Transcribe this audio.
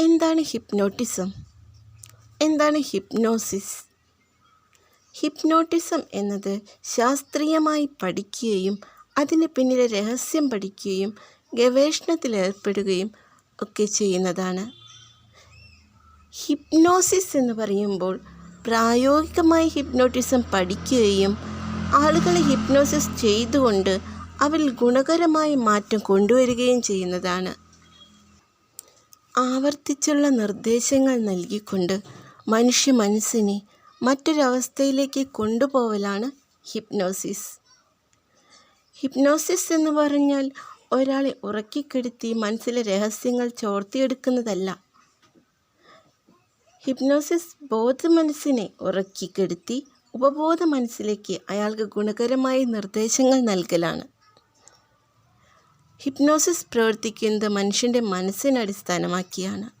എന്താണ് ഹിപ്നോട്ടിസം? എന്താണ് hypnosis? Hypnotism എന്നത് ശാസ്ത്രീയമായി പഠിക്കുകയും അതിന് പിന്നിലെ രഹസ്യം പഠിക്കുകയും ഗവേഷണത്തിലേർപ്പെടുകയും ഒക്കെ ചെയ്യുന്നതാണ്. ഹിപ്നോസിസ് എന്ന് പറയുമ്പോൾ പ്രായോഗികമായി ഹിപ്നോട്ടിസം പഠിക്കുകയും ആളുകളെ ഹിപ്നോസിസ് ചെയ്തുകൊണ്ട് അവരിൽ ഗുണകരമായ മാറ്റം കൊണ്ടുവരികയും ചെയ്യുന്നതാണ്. ആവർത്തിച്ചുള്ള നിർദ്ദേശങ്ങൾ നൽകിക്കൊണ്ട് മനുഷ്യ മനസ്സിനെ മറ്റൊരവസ്ഥയിലേക്ക് കൊണ്ടുപോവലാണ് ഹിപ്നോസിസ്. ഹിപ്നോസിസ് എന്ന് പറഞ്ഞാൽ ഒരാളെ ഉറക്കിക്കെടുത്തി മനസ്സിലെ രഹസ്യങ്ങൾ ചോർത്തിയെടുക്കുന്നതല്ല. ഹിപ്നോസിസ് ബോധ മനസ്സിനെ ഉറക്കിക്കെടുത്തി ഉപബോധ മനസ്സിലേക്ക് അയാൾക്ക് ഗുണകരമായ നിർദ്ദേശങ്ങൾ നൽകലാണ്. ഹിപ്നോസിസ് പ്രവർത്തിക്കുന്നത് മനുഷ്യന്റെ മനസ്സിനെ അടിസ്ഥാനമാക്കിയാണ്.